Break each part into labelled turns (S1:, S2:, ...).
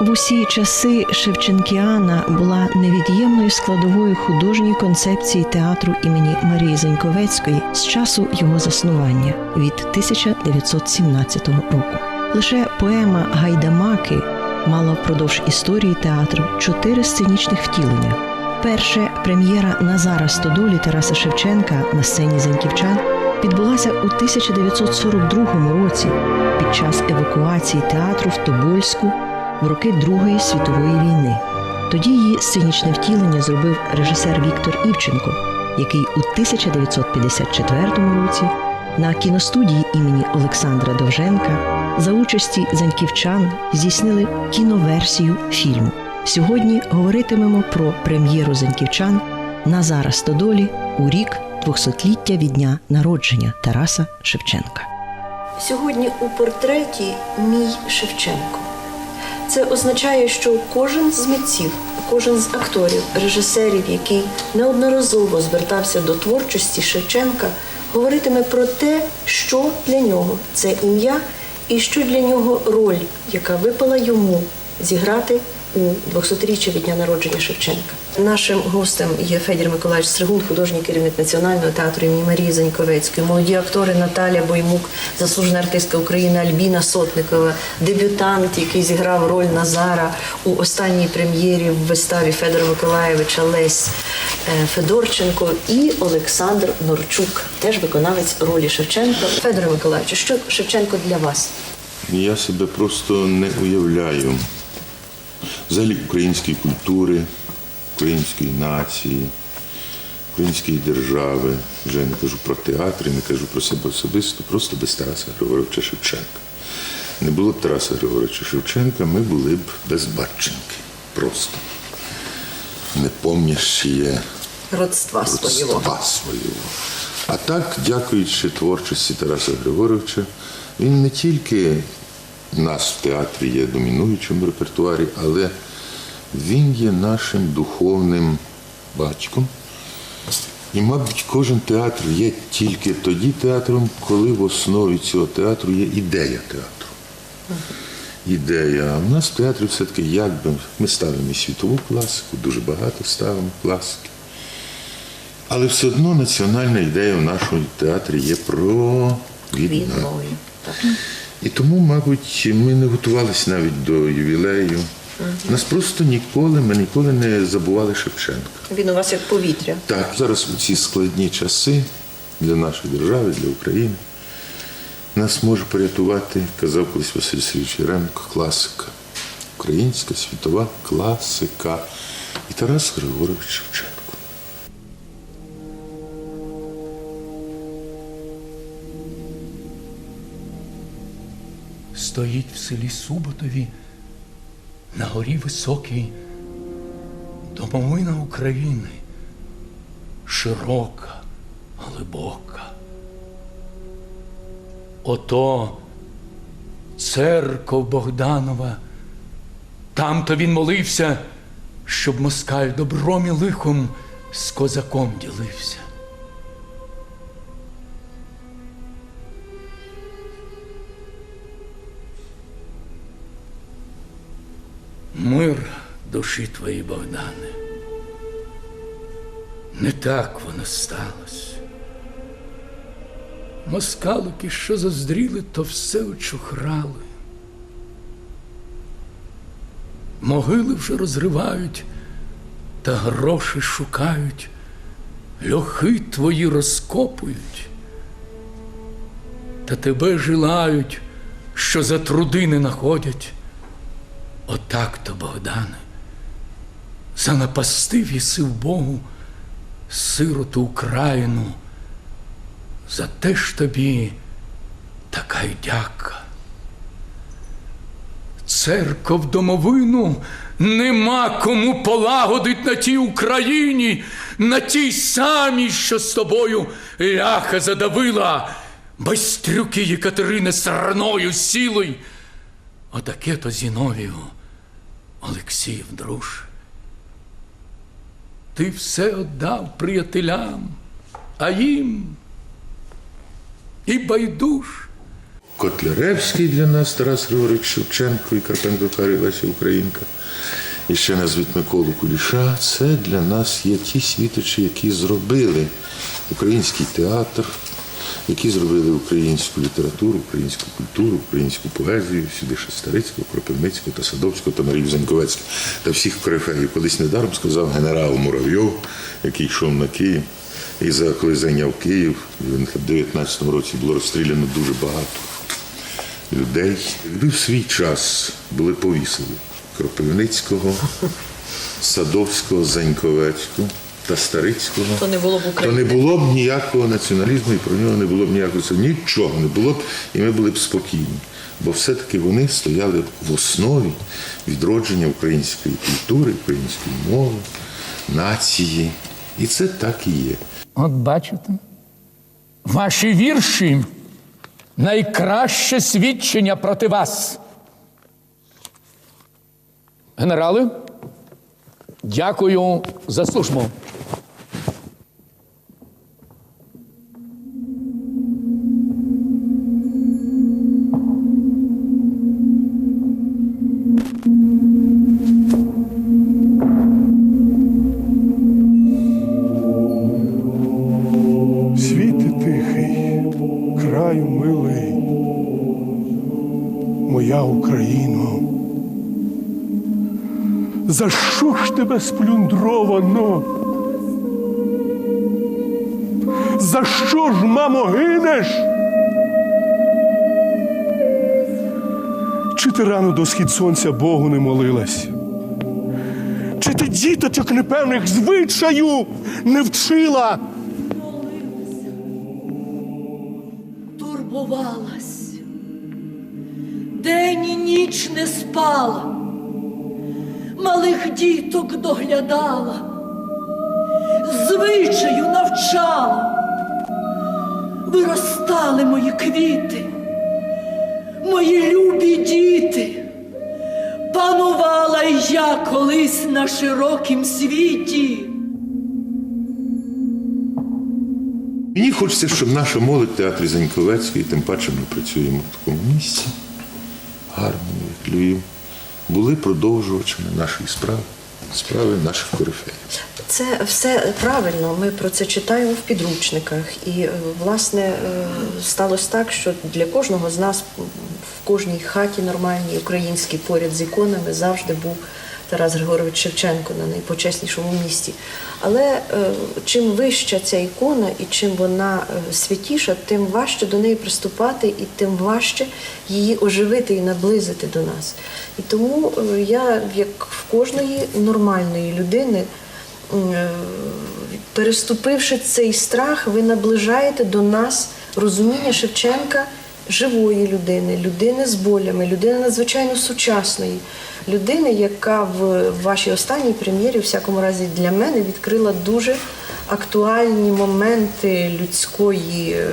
S1: В усі часи Шевченкіана була невід'ємною складовою художньої концепції театру імені Марії Заньковецької з часу його заснування від 1917 року. Лише поема Гайдамаки мала впродовж історії театру чотири сценічних втілення. Перше прем'єра Назара Стодолі Тараса Шевченка на сцені Заньківчан відбулася у 1942 році під час евакуації театру в Тобольську в роки Другої світової війни. Тоді її сценічне втілення зробив режисер Віктор Івченко, який у 1954 році на кіностудії імені Олександра Довженка за участі заньківчан здійснили кіноверсію фільму. Сьогодні говоритимемо про прем'єру заньківчан Назара Стодолі у рік 200-ліття від дня народження Тараса Шевченка. Сьогодні у портреті мій Шевченко. Це означає, що кожен з митців, кожен з акторів, режисерів, який неодноразово звертався до творчості Шевченка, говоритиме про те, що для нього це ім'я і що для нього роль, яка випала йому зіграти у 200-річчя від дня народження Шевченка. Нашим гостем є Федір Миколаївич Стригун, художній керівник Національного театру імені Марії Заньковецької, молоді актори Наталя Боймук, заслужена артистка України Альбіна Сотникова, дебютант, який зіграв роль Назара у останній прем'єрі в виставі Федора Миколаєвича Лесь е, Федорченко і Олександр Норчук, теж виконавець ролі Шевченка. Федоре Миколаївичу, що Шевченко для вас?
S2: Я себе просто не уявляю. Взагалі української культури, української нації, української держави. Вже не кажу про театр, не кажу про себе особисто, просто без Тараса Григоровича Шевченка. Не було б Тараса Григоровича Шевченка, ми були б безбатченки. Просто. Не помнящие
S1: Родства
S2: родства свого. А так, дякуючи творчості Тараса Григоровича, він не тільки нас в театрі є домінуючим репертуарі, але він є нашим духовним батьком. І, мабуть, кожен театр є тільки тоді театром, коли в основі цього театру є ідея театру. Ідея. А в нас в театрі все-таки якби ми ставимо і світову класику, дуже багато ставимо класики. Але все одно національна ідея в нашому театрі є про.
S1: Війною.
S2: І тому, мабуть, ми не готувалися навіть до ювілею. Нас просто ніколи, ми ніколи не забували Шевченка.
S1: Він у вас як повітря.
S2: Так, зараз у ці складні часи для нашої держави, для України, нас може порятувати, казав колись Василь Сергійович Яременко, класика. Українська світова класика. І Тарас Григорович Шевченко.
S3: стоїть в селі Суботові на горі високій домовина України, широка, глибока. Ото церков Богданова, там-то він молився, щоб москаль добром і лихом з козаком ділився. Мир душі твоїй, Богдане. Не так воно сталося. Москалики, що заздріли, то все очухрали. Могили вже розривають, та гроші шукають, льохи твої розкопують, та тебе жилають, що за труди не находять. Отак то, Богдане, занапастив єси в Богу сироту Україну, за те ж тобі така й дяка. Церков домовину нема кому полагодить на тій Україні, на тій самій, що з тобою ляха задавила, байстрюки Єкатерини сраною сілою. Отаке то Зіновію, Олексіїв друж. Ти все отдав приятелям, а їм і байдуж.
S2: Котляревський для нас Тарас Григорович Шевченко і Карпенко Карі Українка. І ще назвіть Миколу Куліша. Це для нас є ті світочі, які зробили український театр, які зробили українську літературу, українську культуру, українську поезію, сюди ще Старицького, Кропивницького та Садовського та Марію Заньковецьку та всіх корифеїв. Колись недаром сказав генерал Муравйов, який йшов на Київ. І за коли зайняв Київ, в 19-му році було розстріляно дуже багато людей. Ви в свій час були повісили Кропивницького, Садовського, Заньковецького та Старицького.
S1: То не було б
S2: То не було б ніякого націоналізму і про нього не було б ніякого нічого не було б, і ми були б спокійні. Бо все-таки вони стояли в основі відродження української культури, української мови, нації. І це так і є.
S3: От бачите, ваші вірші найкраще свідчення проти вас. Генерали, дякую за службу.
S4: Моя Україно. За що ж тебе сплюндровано? За що ж, мамо, гинеш? Чи ти рано до схід сонця Богу не молилась? Чи ти діточок непевних звичаю не вчила?
S5: Спала, малих діток доглядала, звичаю навчала, виростали мої квіти, мої любі діти, панувала й я колись на широкім світі.
S2: Мені хочеться, щоб наша молодь в театрі Заньковецької, тим паче ми працюємо в такому місці, гарному, Львів, були продовжувачами нашої справи, справи наших корифеїв.
S1: Це все правильно. Ми про це читаємо в підручниках. І е, власне е, сталося так, що для кожного з нас в кожній хаті нормальній українській поряд з іконами завжди був Тарас Григорович Шевченко на найпочеснішому місці. Але е, чим вища ця ікона і чим вона е, святіша, тим важче до неї приступати і тим важче її оживити і наблизити до нас. І тому е, я, як в кожної нормальної людини, переступивши цей страх, ви наближаєте до нас розуміння Шевченка живої людини, людини з болями, людини надзвичайно сучасної, людини, яка в вашій останній прем'єрі, у всякому разі для мене, відкрила дуже актуальні моменти людської е,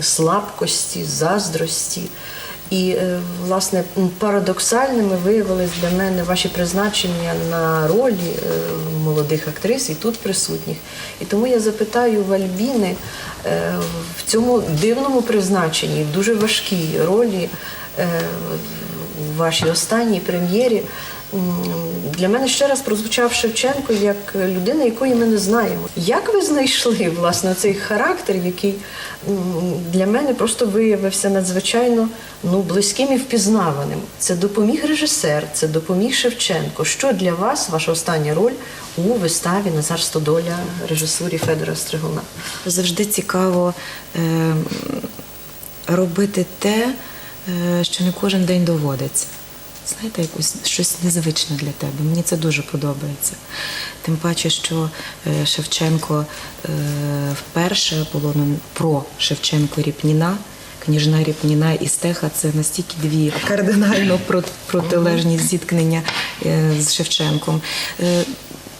S1: слабкості, заздрості. І е, власне парадоксальними виявились для мене ваші призначення на ролі е, молодих актрис і тут присутніх. І тому я запитаю в Альбіни в цьому дивному призначенні, в дуже важкій ролі вашій останній прем'єрі. Для мене ще раз прозвучав Шевченко як людина, якої ми не знаємо. Як ви знайшли власне цей характер, який для мене просто виявився надзвичайно ну, близьким і впізнаваним? Це допоміг режисер, це допоміг Шевченко. Що для вас ваша остання роль у виставі Назар Стодоля режисурі Федора Стригуна?
S6: завжди цікаво е, робити те, що не кожен день доводиться. Знаєте, якось щось незвичне для тебе. Мені це дуже подобається. Тим паче, що е, Шевченко е, вперше було про Шевченко Ріпніна. Княжна Ріпніна і Стеха це настільки дві кардинально протилежні зіткнення е, з Шевченком. Е,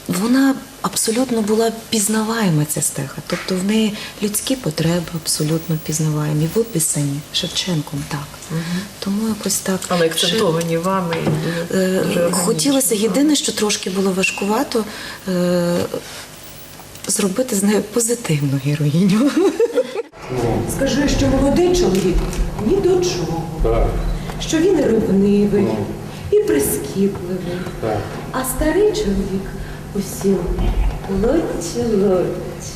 S6: Вона абсолютно була пізнаваєма ця стеха. Тобто в неї людські потреби абсолютно пізнаваємі. В описані Шевченком так. Тому якось так.
S1: Але
S6: Ще-
S1: акцентовані вами. дуже-
S6: Е,
S1: дуже.
S6: Хотілося єдине, що трошки було важкувато е, зробити з нею позитивну героїню.
S7: Скажи, що молодий чоловік ні до чого. Що він ревнивий і прискіпливий. А старий чоловік усім лотті лотті.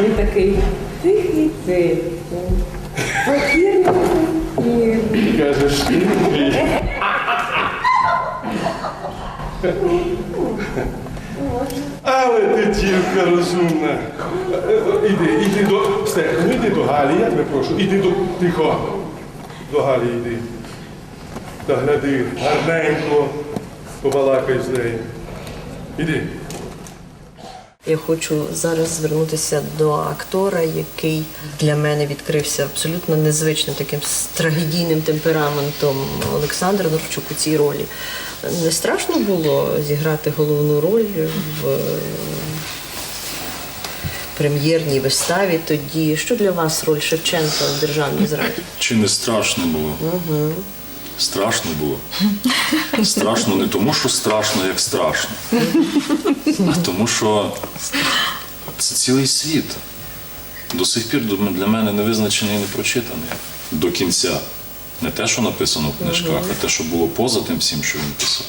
S7: Він такий тихий тихий. Покірний покірний.
S4: Кажеш, ти Але ти тільки розумна. Іди, іди до. Стефан, іди до Галі, я тебе прошу. Іди до. Тихо. До Галі йди. Та гляди, гарненько. Побалакай з нею. Іди.
S1: Я хочу зараз звернутися до актора, який для мене відкрився абсолютно незвичним таким трагедійним темпераментом Олександр Норчук у цій ролі. Не страшно було зіграти головну роль в е, прем'єрній виставі тоді. Що для вас роль Шевченка в державній зраді?
S8: Чи не страшно було? Страшно було. Страшно не тому, що страшно, як страшно, а тому, що це цілий світ. До сих пір для мене не визначений і не прочитаний до кінця. Не те, що написано в книжках, а те, що було поза тим всім, що він писав.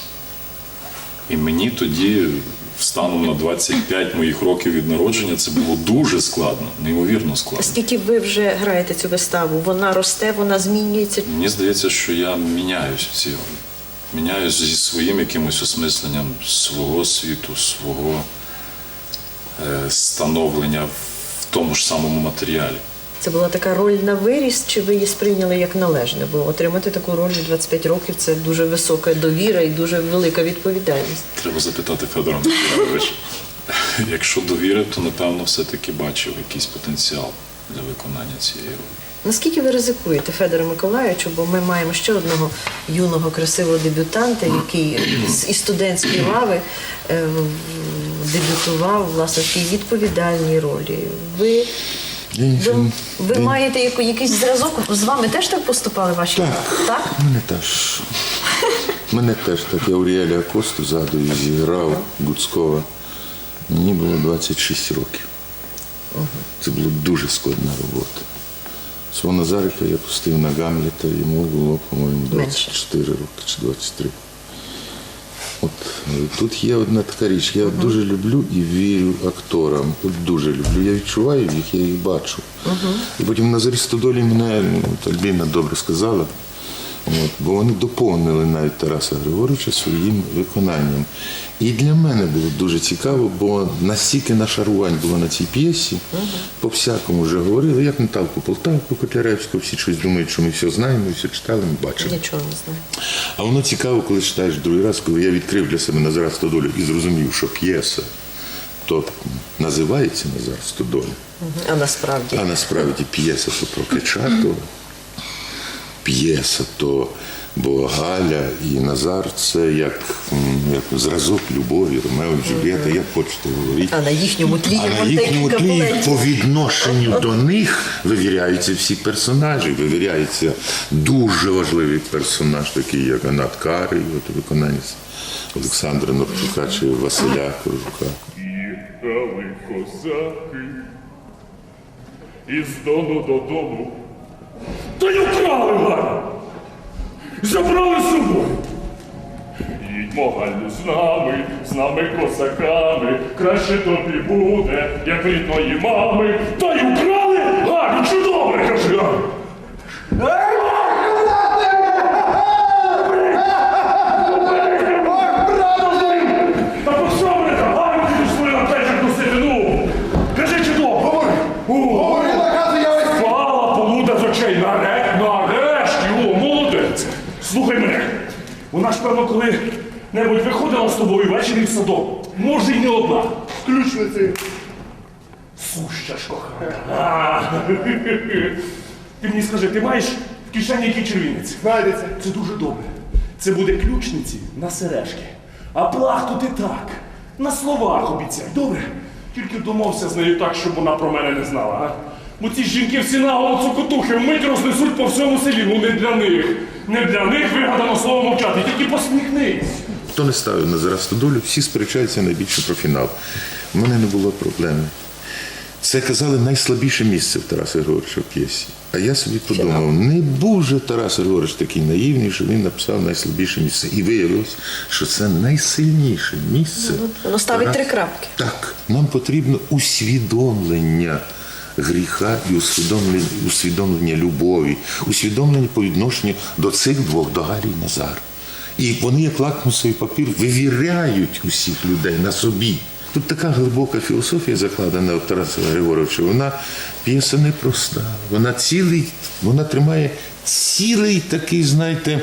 S8: І мені тоді, станом на 25 моїх років від народження, це було дуже складно, неймовірно складно.
S1: Скільки ви вже граєте цю виставу? Вона росте, вона змінюється.
S8: Мені здається, що я міняюсь в цій. Міняюсь зі своїм якимось осмисленням свого світу, свого е, становлення в тому ж самому матеріалі.
S1: Це була така роль на виріст, чи ви її сприйняли як належне? Бо отримати таку роль у 25 років це дуже висока довіра і дуже велика відповідальність.
S8: Треба запитати Федора Миколайовича. Якщо довірив, то напевно все-таки бачив якийсь потенціал для виконання цієї ролі.
S1: Наскільки ви ризикуєте, Федоре Миколаївичу, бо ми маємо ще одного юного красивого дебютанта, який з із студентської лави е, дебютував власне в такій відповідальній ролі. Ви, ви, ви маєте якийсь зразок? З вами теж так поступали ваші?
S2: Так.
S1: так?
S2: Мене теж. Мене теж так. Я Уріеля Косту згадую, зіграв Гуцкова. Мені було 26 років. Це була дуже складна робота. Свого Назарика я пустив на Гамлета, йому було, по-моєму,
S1: Менше.
S2: 24 роки чи 23. От е, тут є одна така річ. Я дуже люблю і вірю акторам. От дуже люблю. Я відчуваю їх, я їх бачу. І потім на зорі стодолі мене ну, Альбіна добре сказала. От, бо вони доповнили навіть Тараса Григоровича своїм виконанням. І для мене було дуже цікаво, бо настільки нашарувань було на цій п'єсі, по всякому вже говорили, як Наталку Полтавку Котляревську, всі щось думають, що ми все знаємо, все читали, ми бачили.
S1: Нічого не знаю.
S2: А воно цікаво, коли читаєш другий раз, коли я відкрив для себе Назара Стодолю і зрозумів, що п'єса то називається Назар Стодоля,
S1: А насправді.
S2: а насправді п'єса то про Кичатова, п'єса то бо Галя і Назар це як, як зразок любові, Ромео і Джульєта, як хочете говорити.
S1: А на їхньому тлі
S2: А на їхньому тлі по відношенню до них вивіряються всі персонажі. Вивіряється дуже важливий персонаж, такий як Анат Карий, от виконання Олександра Норчука чи Василя Коржука.
S9: Їхали козаки із дону додому. Та й украли Галю! Забрали з собою! Їдьмо Галю з нами, з нами косаками, краще тобі буде, як рідної мами. Та й украли Галю, чи добре, кажи! а? Та по що мене там? Галю, ти ж свою аптечку носити, ну! Кажи, чи добре? Говори! Слава полуда з очей! Наре... Нарешті! О, молодець! Слухай мене! Вона коли-небудь виходила з тобою ввечері в садок. Може, й не одна. Ключниці. Суща ж кохана. Ти мені скажи, ти маєш в кишені який червінець? Знайдеться. Це дуже добре. Це буде ключниці на сережки. А плахтути так. На словах обіцяй, добре? Тільки домовся з нею так, щоб вона про мене не знала, а? Бо ці жінки всі наголо цокотухи вмить рознесуть по всьому селі. Ну не для них. Не для них вигадано слово мовчати, тільки посміхнись.
S2: Хто не ставив на Назара Стодолю, всі сперечаються найбільше про фінал. У мене не було проблеми. Це казали найслабіше місце в Тараса Григоровича в п'єсі. А я собі подумав, не був же Тарас Григорович такий наївний, що він написав найслабіше місце. І виявилось, що це найсильніше місце.
S1: Воно ставить
S2: Тарас-
S1: три крапки.
S2: Так, нам потрібно усвідомлення гріха і усвідомлення, усвідомлення любові, усвідомлення по відношенню до цих двох, до Галі і Назар. І вони, як лакмусовий папір, вивіряють усіх людей на собі. Тут така глибока філософія закладена в Тараса Григоровича. Вона п'єса непроста. Вона цілий, вона тримає цілий такий, знаєте,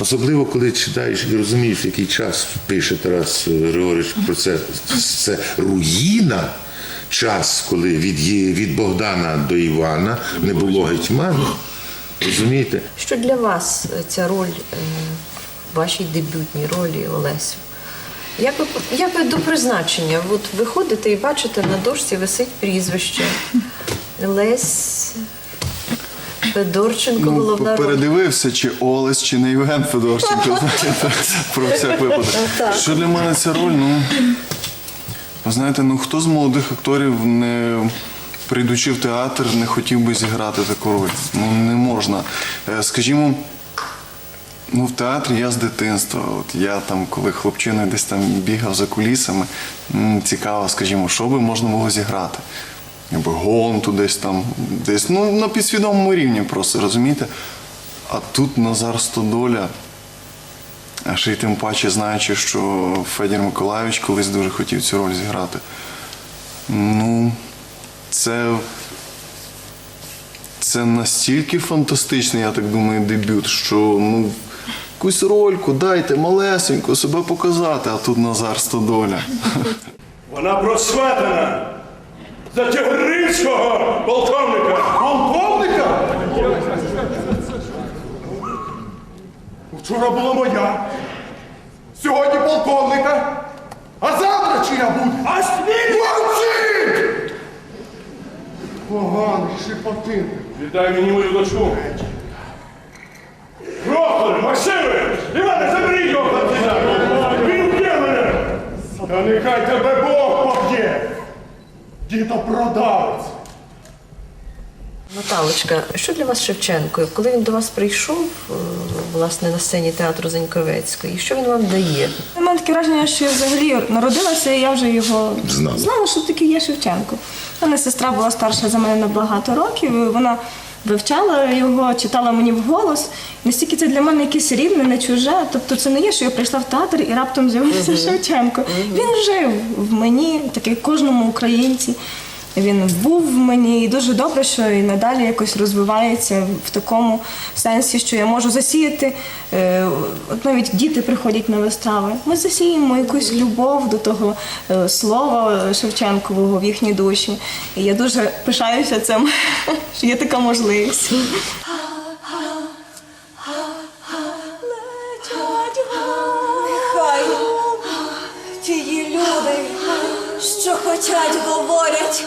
S2: особливо коли читаєш і розумієш, який час пише Тарас Григорович про це. Це руїна. Час, коли від, від Богдана до Івана не було гетьмана. Розумієте?
S1: Що для вас ця роль е, вашій дебютній ролі Олесю? Як ви, як ви до призначення? От ви ходите і бачите, на дошці висить прізвище. Лесь Федорченко, головна роль.
S10: Ну, передивився, чи Олесь, чи не Євген Федорченко, про всяк випадок. Що для мене ця роль? Ну, ви знаєте, ну хто з молодих акторів не прийдучи в театр, не хотів би зіграти таку роль? Ну не можна. Е, Скажімо, ну в театрі я з дитинства. От я там, коли хлопчина десь там бігав за кулісами, цікаво, скажімо, що би можна було зіграти. Якби гонту десь там, десь ну, на підсвідомому рівні просто, розумієте? А тут Назар Стодоля, а ще й тим паче знаючи, що Федір Миколайович колись дуже хотів цю роль зіграти. Ну, це, це настільки фантастичний, я так думаю, дебют, що ну, якусь рольку дайте малесеньку, себе показати, а тут Назар Стодоля.
S4: Вона просватана за Тягринського полковника. Полковника? Вчора була моя. Сьогодні полковника. А завтра чия буде? А сміль! Мовчи! Поганий шипотин. Віддай мені мою дочку. Прохор, Максиме! Іване, заберіть його партизана! Він вб'є мене! Та нехай тебе Бог поб'є! Дітопродавець!
S1: Наталочка, що для вас Шевченко? Коли він до вас прийшов, е, власне, на сцені театру Заньковецької, що він вам дає?
S11: У мене таке враження, що я взагалі народилася, і я вже його
S2: Знала.
S11: знала, що такий є Шевченко. У мене сестра була старша за мене на багато років. і Вона вивчала його, читала мені вголос. Настільки це для мене якесь рівне, не чуже. Тобто це не є, що я прийшла в театр і раптом з'явився Шевченко. Він жив в мені, такий кожному українці. Він був в мені і дуже добре, що і надалі якось розвивається в такому сенсі, що я можу засіяти. е, От навіть діти приходять на вистави. Ми засіємо якусь любов до того е, слова Шевченкового в їхній душі. І я дуже пишаюся цим, що є така можливість.
S12: Що говорять,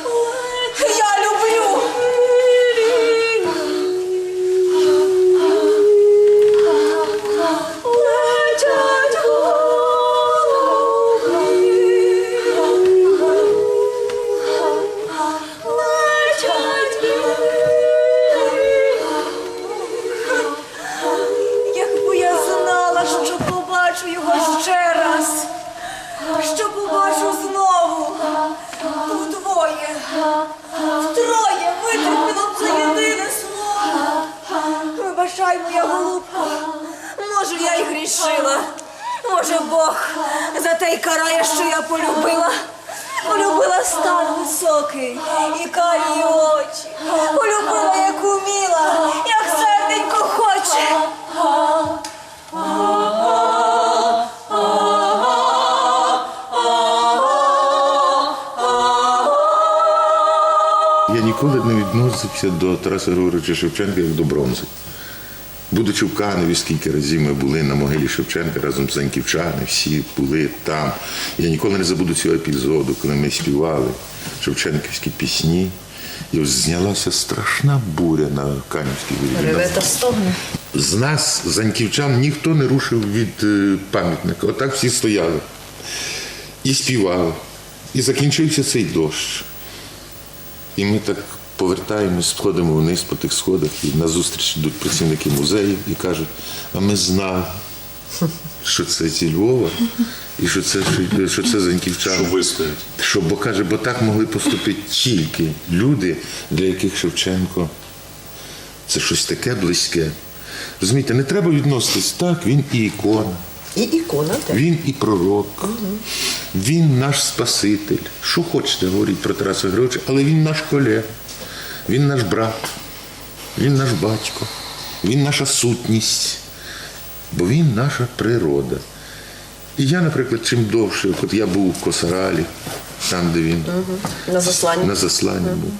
S2: відносився до Тараса Григоровича Шевченка як до бронзи. Будучи в Каневі, скільки разів ми були на могилі Шевченка разом з Заньківчани, всі були там. Я ніколи не забуду цього епізоду, коли ми співали шевченківські пісні. І ось знялася страшна буря на Канівській
S1: стогне.
S2: З нас, заньківчан, ніхто не рушив від е, пам'ятника. Отак всі стояли і співали. І закінчився цей дощ. І ми так повертаємось, сходимо вниз по тих сходах, і назустріч йдуть працівники музею і кажуть, а ми знали, що це зі Львова, і що це, що, що це заньківчани.
S8: Що вистоять.
S2: Що, бо каже, бо так могли поступити тільки люди, для яких Шевченко це щось таке близьке. Розумієте, не треба відноситись так, він і ікона.
S1: І ікона теж.
S2: Він і пророк, він наш Спаситель. Що хочете говорити про Тараса Григоровича, але він наш колег, він наш брат, він наш батько, він наша сутність, бо він наша природа. І я, наприклад, чим довше, от я був в Косаралі, там, де він
S1: На засланні.
S2: на засланні був.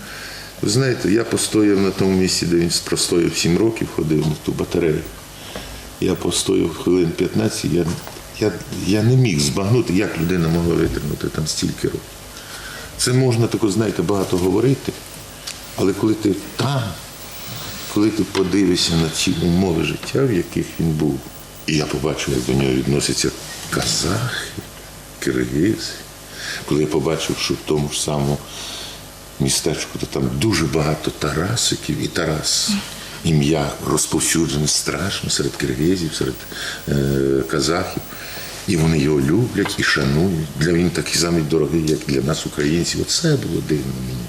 S2: Ви знаєте, я постояв на тому місці, де він простояв 7 років, ходив на ту батарею. Я постояв хвилин 15, я, я, я не міг збагнути, як людина могла витримати там стільки років. Це можна тако, знаєте, багато говорити, але коли ти там, коли ти подивишся на ці умови життя, в яких він був, і я побачив, як до нього відносяться казахи, киргизи, коли я побачив, що в тому ж самому містечку, то там дуже багато Тарасиків, і Тарас. Ім'я розповсюджене страшно серед киргизів, серед е, казахів. І вони його люблять і шанують. Для він такий самий дорогий, як для нас, українців. Оце було дивно мені.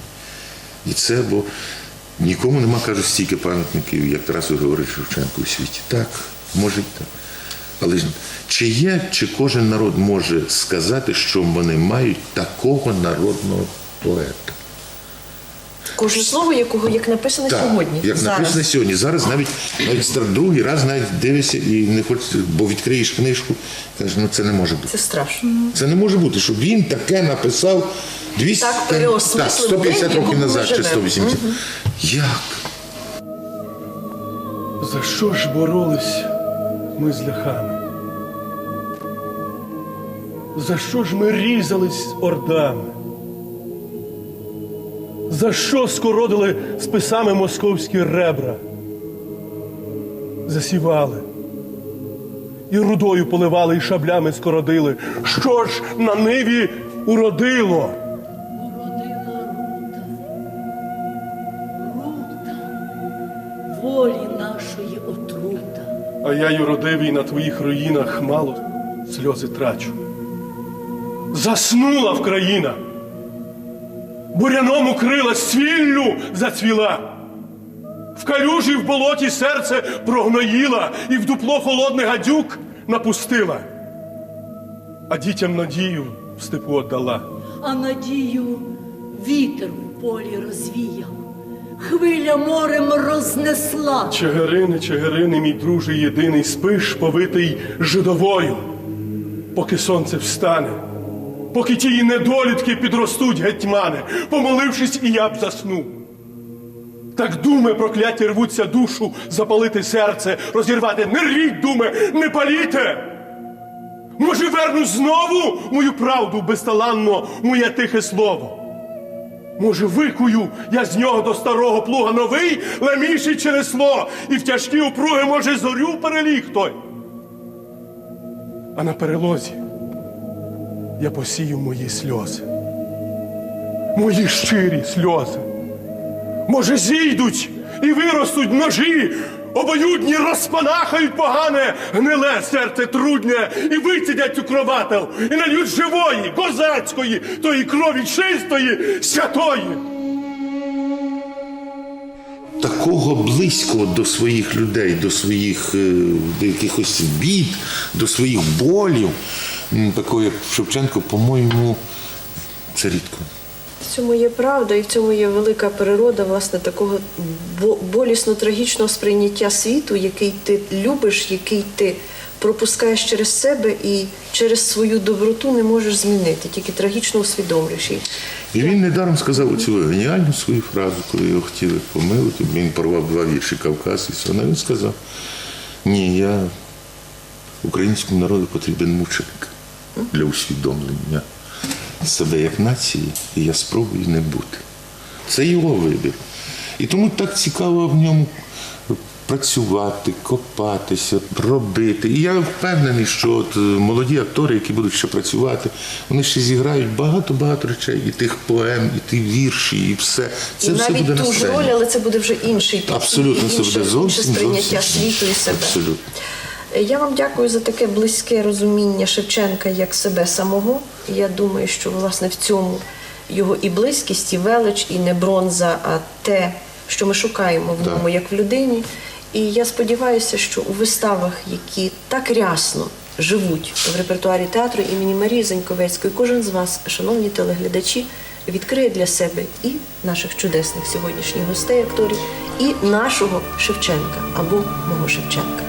S2: І це, бо нікому нема, кажуть, стільки пам'ятників, як Тарасу Григоровичу Шевченку у світі. Так, може й так. Але ж чи є, чи кожен народ може сказати, що вони мають такого народного поета?
S1: Кожне слово, якого як написано
S2: Так,
S1: сьогодні.
S2: як
S1: зараз.
S2: написано сьогодні. Зараз навіть навіть стар- другий раз навіть дивишся і не хочеться, бо відкриєш книжку, кажеш, ну це не може бути.
S1: Це страшно.
S2: Це не може бути, щоб він таке написав 200,
S1: Так
S2: так,
S1: переосмислив
S2: 150
S1: день,
S2: років назад чи
S1: живемо.
S2: 180. Як?
S4: За що ж боролись ми з ляхами? За що ж ми різались ордами? За що скородили списами московські ребра? Засівали. І рудою поливали, і шаблями скородили. Що ж на ниві уродило? А я, юродивий, на твоїх руїнах мало сльози трачу. Заснула в країна, буряном укрилась, цвіллю зацвіла. В калюжі в болоті серце прогноїла і в дупло холодний гадюк напустила. А дітям надію в степу отдала.
S5: А надію вітер у полі розвіяв, хвиля морем рознесла.
S4: Чигирини, Чигирини, мій друже єдиний, спиш, повитий жидовою, поки сонце встане, поки ті недолітки підростуть гетьмани, помолившись, і я б заснув. Так думи прокляті рвуться душу, запалити серце, розірвати. Не рвіть, думи, не паліте! Може, верну знову мою правду безталанно, моє тихе слово. Може, викую я з нього до старого плуга новий, леміший чересло, і в тяжкі упруги, може, зорю переліг той. А на перелозі я посію мої сльози, мої щирі сльози. Може, зійдуть і виростуть ножі, обоюдні розпанахають погане, гниле серце трудне, і вицідять цю кровател, і нальють живої, козацької, тої крові чистої, святої.
S2: такого близького до своїх людей, до своїх е, до якихось бід, до своїх болів, такого як Шевченко, по-моєму, це рідко.
S13: В цьому є правда, і в цьому є велика природа власне такого болісно-трагічного сприйняття світу, який ти любиш, який ти пропускаєш через себе і через свою доброту не можеш змінити, тільки трагічно усвідомлюєш її.
S2: І він недаром сказав оцю геніальну свою фразу, коли його хотіли помилити. Він порвав два вірші Кавказ і все. Він сказав: ні, я українському народу потрібен мученик для усвідомлення себе як нації, і я спробую не бути. Це його вибір. І тому так цікаво в ньому працювати, копатися, робити. І я впевнений, що от е, молоді актори, які будуть ще працювати, вони ще зіграють багато-багато речей, і тих поем, і ті вірші, і все. Це
S1: і
S2: все
S1: навіть
S2: буде на
S1: ту ж роль, але це буде вже інший підхід,
S2: Абсолютно, це
S1: інше,
S2: буде
S1: інше
S2: зовсім
S1: сприйняття
S2: зовсім
S1: світу і себе.
S2: Абсолютно.
S1: Я вам дякую за таке близьке розуміння Шевченка як себе самого. Я думаю, що власне в цьому його і близькість, і велич, і не бронза, а те, що ми шукаємо в ньому як в людині. І я сподіваюся, що у виставах, які так рясно живуть в репертуарі театру імені Марії Заньковецької, кожен з вас, шановні телеглядачі, відкриє для себе і наших чудесних сьогоднішніх гостей, акторів, і нашого Шевченка або мого Шевченка.